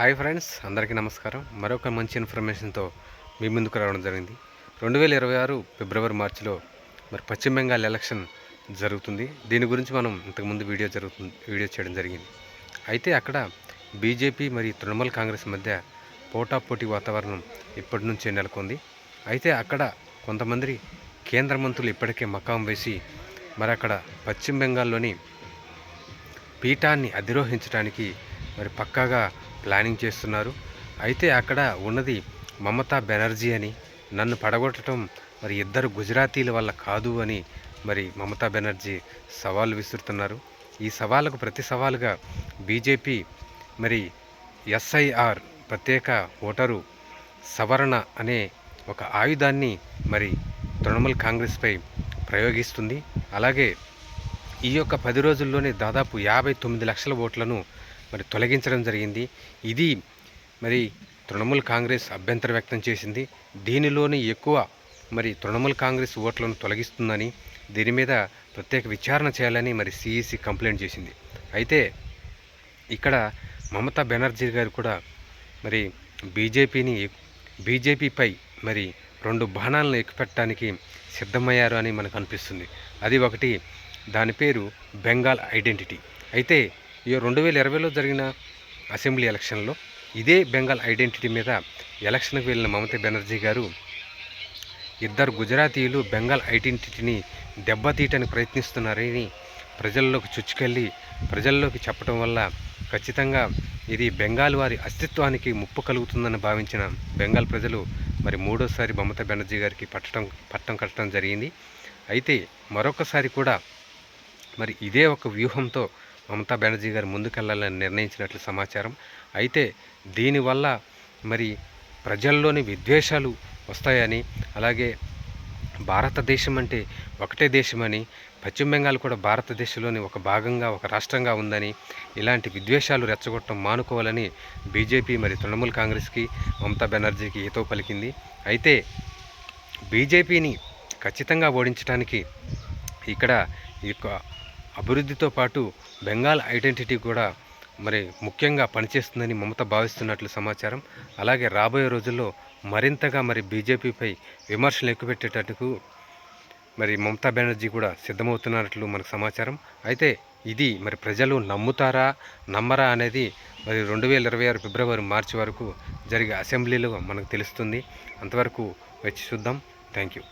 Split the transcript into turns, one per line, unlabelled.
Hi friends అందరికీ నమస్కారం. మరొక మంచి ఇన్ఫర్మేషన్తో మీ ముందుకు రావడం జరిగింది. రెండు వేల ఇరవై ఆరు ఫిబ్రవరి మార్చిలో మరి పశ్చిమ బెంగాల్ ఎలక్షన్ జరుగుతుంది. దీని గురించి మనం ఇంతకుముందు వీడియో జరుగుతుంది వీడియో చేయడం జరిగింది. అయితే అక్కడ బీజేపీ మరియు తృణమూల్ కాంగ్రెస్ మధ్య పోటాపోటీ వాతావరణం ఇప్పటి నుంచే నెలకొంది. అయితే అక్కడ కొంతమంది కేంద్ర మంత్రులు ఇప్పటికే మకాం వేసి మరి అక్కడ పశ్చిమ బెంగాల్లోని పీఠాన్ని అధిరోహించడానికి మరి పక్కాగా ప్లానింగ్ చేస్తున్నారు. అయితే అక్కడ ఉన్నది మమతా బెనర్జీ అని నన్ను పడగొట్టడం మరి ఇద్దరు గుజరాతీల వల్ల కాదు అని మరి మమతా బెనర్జీ సవాలు విసురుతున్నారు. ఈ సవాలుకు ప్రతి సవాలుగా బీజేపీ మరి ఎస్ఐఆర్ ప్రత్యేక ఓటరు సవరణ అనే ఒక ఆయుధాన్ని మరి తృణమూల్ కాంగ్రెస్పై ప్రయోగిస్తుంది. అలాగే ఈ యొక్క పది రోజుల్లోనే దాదాపు యాభై తొమ్మిది లక్షల ఓట్లను మరి తొలగించడం జరిగింది. ఇది మరి తృణమూల్ కాంగ్రెస్ అభ్యంతరం వ్యక్తం చేసింది. దీనిలోని ఎక్కువ మరి తృణమూల్ కాంగ్రెస్ ఓట్లను తొలగిస్తుందని దీని మీద ప్రత్యేక విచారణ చేయాలని మరి సిఈసి కంప్లైంట్ చేసింది. అయితే ఇక్కడ మమతా బెనర్జీ గారు కూడా మరి బీజేపీని బీజేపీపై మరి రెండు బాణాలను ఎక్కుపెట్టడానికి సిద్ధమయ్యారు అని మనకు అనిపిస్తుంది. అది ఒకటి దాని పేరు బెంగాల్ ఐడెంటిటీ. అయితే ఈ రెండు వేల ఇరవైలో జరిగిన అసెంబ్లీ ఎలక్షన్లో ఇదే బెంగాల్ ఐడెంటిటీ మీద ఎలక్షన్కి వెళ్ళిన మమతా బెనర్జీ గారు ఇద్దరు గుజరాతీయులు బెంగాల్ ఐడెంటిటీని దెబ్బతీయటానికి ప్రయత్నిస్తున్నారని ప్రజల్లోకి చుచ్చుకెళ్ళి ప్రజల్లోకి చెప్పడం వల్ల ఖచ్చితంగా ఇది బెంగాల్ వారి అస్తిత్వానికి ముప్పు కలుగుతుందని భావించిన బెంగాల్ ప్రజలు మరి మూడోసారి మమతా బెనర్జీ గారికి పట్టడం పట్టం కట్టడం జరిగింది. అయితే మరొకసారి కూడా మరి ఇదే ఒక వ్యూహంతో మమతా బెనర్జీ గారు ముందుకెళ్ళాలని నిర్ణయించినట్లు సమాచారం. అయితే దీనివల్ల మరి ప్రజల్లోని విద్వేషాలు వస్తాయని అలాగే భారతదేశం అంటే ఒకటే దేశమని పశ్చిమ బెంగాల్ కూడా భారతదేశంలోని ఒక భాగంగా ఒక రాష్ట్రంగా ఉందని ఇలాంటి విద్వేషాలు రెచ్చగొట్టడం మానుకోవాలని బీజేపీ మరి తృణమూల్ కాంగ్రెస్కి మమతా బెనర్జీకి ఏతో పలికింది. అయితే బీజేపీని ఖచ్చితంగా ఓడించడానికి ఇక్కడ ఈ అభివృద్ధితో పాటు బెంగాల్ ఐడెంటిటీ కూడా మరి ముఖ్యంగా పనిచేస్తుందని మమత భావిస్తున్నట్లు సమాచారం. అలాగే రాబోయే రోజుల్లో మరింతగా మరి బీజేపీపై విమర్శలు ఎక్కుపెట్టేటట్టుకు మరి మమతా బెనర్జీ కూడా సిద్ధమవుతున్నట్లు మనకు సమాచారం. అయితే ఇది మరి ప్రజలు నమ్ముతారా నమ్మరా అనేది మరి రెండు వేల ఇరవై ఆరు ఫిబ్రవరి మార్చి వరకు జరిగే అసెంబ్లీలో మనకు తెలుస్తుంది. అంతవరకు వచ్చి చూద్దాం. Thank you.